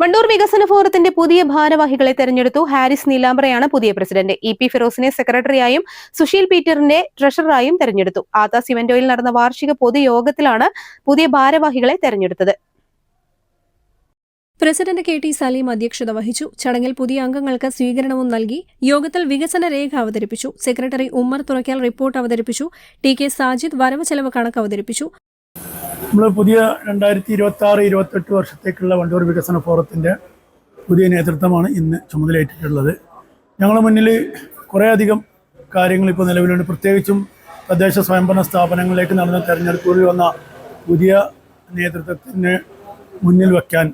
Wandoor വികസന ഫോറത്തിന്റെ പുതിയ ഭാരവാഹികളെ തെരഞ്ഞെടുത്തു ഹാരിസ് നീലാംബ്രയാണ് പുതിയ പ്രസിഡന്റ്. ഇ പി ഫിറോസിനെ സെക്രട്ടറിയായും സുശീൽ പീറ്ററിനെ ട്രഷററായും തെരഞ്ഞെടുത്തു. ആതാ സിമന്റോയിൽ നടന്ന വാർഷിക പൊതുയോഗത്തിലാണ് പുതിയ ഭാരവാഹികളെ തെരഞ്ഞെടുത്തത്. പ്രസിഡന്റ് കെ ടി സലീം അധ്യക്ഷത വഹിച്ചു. ചടങ്ങിൽ പുതിയ അംഗങ്ങൾക്ക് സ്വീകരണവും നൽകി. യോഗത്തിൽ വികസന രേഖ അവതരിപ്പിച്ചു. സെക്രട്ടറി ഉമ്മർ തുറയ്ക്കൽ റിപ്പോർട്ട് അവതരിപ്പിച്ചു. ടി കെ സാജിദ് വരവ് ചെലവ് കണക്ക് അവതരിപ്പിച്ചു. നമ്മൾ പുതിയ രണ്ടായിരത്തി ഇരുപത്തി ആറ് ഇരുപത്തെട്ട് വർഷത്തേക്കുള്ള വണ്ടൂർ വികസന ഫോറത്തിന്റെ പുതിയ നേതൃത്വമാണ് ഇന്ന് ചുമതലയേറ്റിട്ടുള്ളത്. ഞങ്ങളുടെ മുന്നിൽ കുറേയധികം കാര്യങ്ങൾ ഇപ്പോൾ നിലവിലുണ്ട്. പ്രത്യേകിച്ചും തദ്ദേശ സ്വയംഭരണ സ്ഥാപനങ്ങളിലേക്ക് നടന്ന തെരഞ്ഞെടുപ്പുകളിൽ വന്ന പുതിയ നേതൃത്വത്തിന് മുന്നിൽ വയ്ക്കാൻ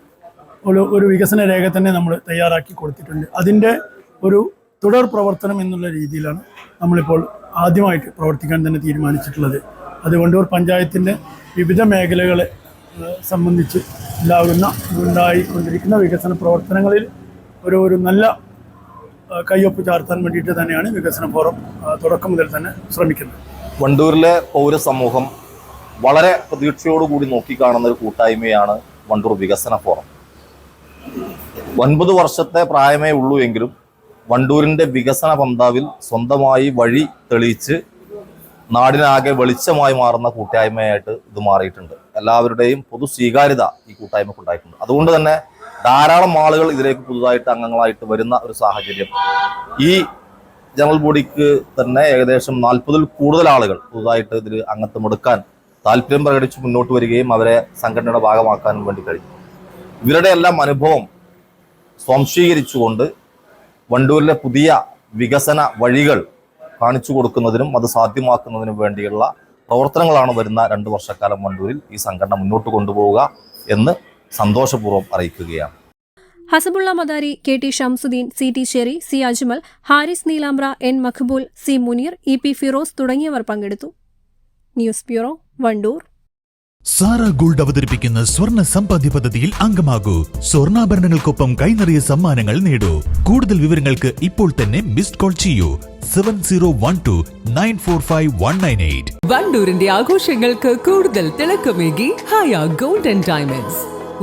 ഒരു ഒരു വികസന രേഖ തന്നെ നമ്മൾ തയ്യാറാക്കി കൊടുത്തിട്ടുണ്ട്. അതിന്റെ ഒരു തുടർ പ്രവർത്തനം എന്നുള്ള രീതിയിലാണ് നമ്മളിപ്പോൾ ആദ്യമായിട്ട് പ്രവർത്തിക്കാൻ തന്നെ തീരുമാനിച്ചിട്ടുള്ളത്. അത് വണ്ടൂർ പഞ്ചായത്തിന്റെ വിവിധ മേഖലകളെ സംബന്ധിച്ച് ഉണ്ടാകുന്ന ഉണ്ടായിക്കൊണ്ടിരിക്കുന്ന വികസന പ്രവർത്തനങ്ങളിൽ ഒരു ഒരു നല്ല കയ്യൊപ്പ് ചാർത്താൻ വേണ്ടിയിട്ട് തന്നെയാണ് വികസന ഫോറം തുടക്കം മുതൽ തന്നെ ശ്രമിക്കുന്നത്. വണ്ടൂരിലെ പൗരസമൂഹം വളരെ പ്രതീക്ഷയോടുകൂടി നോക്കിക്കാണുന്ന ഒരു കൂട്ടായ്മയാണ് വണ്ടൂർ വികസന ഫോറം. ഒൻപത് വർഷത്തെ പ്രായമേ ഉള്ളൂ എങ്കിലും വണ്ടൂരിന്റെ വികസന പന്താവിൽ സ്വന്തമായി വഴി തെളിയിച്ച് നാടിനാകെ വെളിച്ചമായി മാറുന്ന കൂട്ടായ്മയായിട്ട് ഇത് മാറിയിട്ടുണ്ട്. എല്ലാവരുടെയും പൊതു സ്വീകാര്യത ഈ കൂട്ടായ്മക്ക് ഉണ്ടായിട്ടുണ്ട്. അതുകൊണ്ട് തന്നെ ധാരാളം ആളുകൾ ഇതിലേക്ക് പുതുതായിട്ട് അംഗങ്ങളായിട്ട് വരുന്ന ഒരു സാഹചര്യം. ഈ ജനറൽ ബോഡിക്ക് തന്നെ ഏകദേശം നാൽപ്പതിൽ കൂടുതൽ ആളുകൾ പുതുതായിട്ട് ഇതിൽ അംഗത്വം എടുക്കാൻ താല്പര്യം പ്രകടിച്ച് മുന്നോട്ട് വരികയും അവരെ സംഘടനയുടെ ഭാഗമാക്കാനും വേണ്ടി കഴിഞ്ഞു. ഇവരുടെ എല്ലാം അനുഭവം സ്വാംശീകരിച്ചുകൊണ്ട് വണ്ടൂരിലെ പുതിയ വികസന വഴികൾ കാണിച്ചു കൊടുക്കുന്നതിനും അത് സാധ്യമാക്കുന്നതിനും വേണ്ടിയുള്ള പ്രവർത്തനങ്ങളാണ് വരുന്ന രണ്ട് വർഷക്കാലം വണ്ടൂരിൽ ഈ സംഘടന മുന്നോട്ട് കൊണ്ടുപോവുക എന്ന് സന്തോഷപൂർവം അറിയിക്കുകയാണ്. Hasabulla Madari K T Shamsuddin C T Sheri C Ajmal Haris Neelambra N Maqbool C Muneer E P Firoz തുടങ്ങിയവർ പങ്കെടുത്തു. News bureau Wandoor. Sara gold അവതരിപ്പിക്കുന്ന സ്വർണ സമ്പാദ്യ പദ്ധതിയിൽ അംഗമാകൂ. സ്വർണാഭരണങ്ങൾക്കൊപ്പം കൈനിറിയ സമ്മാനങ്ങൾ നേടൂ. കൂടുതൽ വിവരങ്ങൾക്ക് ഇപ്പോൾ തന്നെ മിസ്ഡ് കോൾ ചെയ്യൂ. Seven zero one two nine four five one nine eight. വണ്ടൂരിന്റെ ആഘോഷങ്ങൾക്ക് കൂടുതൽ തിളക്കമേകി Haya gold and diamonds.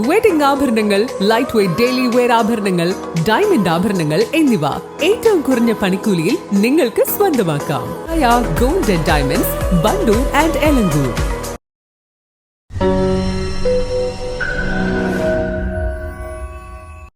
Wedding ആഭരണങ്ങൾ ലൈറ്റ് വെയ്റ്റ് ഡെയിലി വെയർ ആഭരണങ്ങൾ ഡയമണ്ട് ആഭരണങ്ങൾ എന്നിവ ഏറ്റവും കുറഞ്ഞ പണിക്കൂലിയിൽ നിങ്ങൾക്ക് സ്വന്തമാക്കാം. Gold and diamonds Wandoor and Elankur.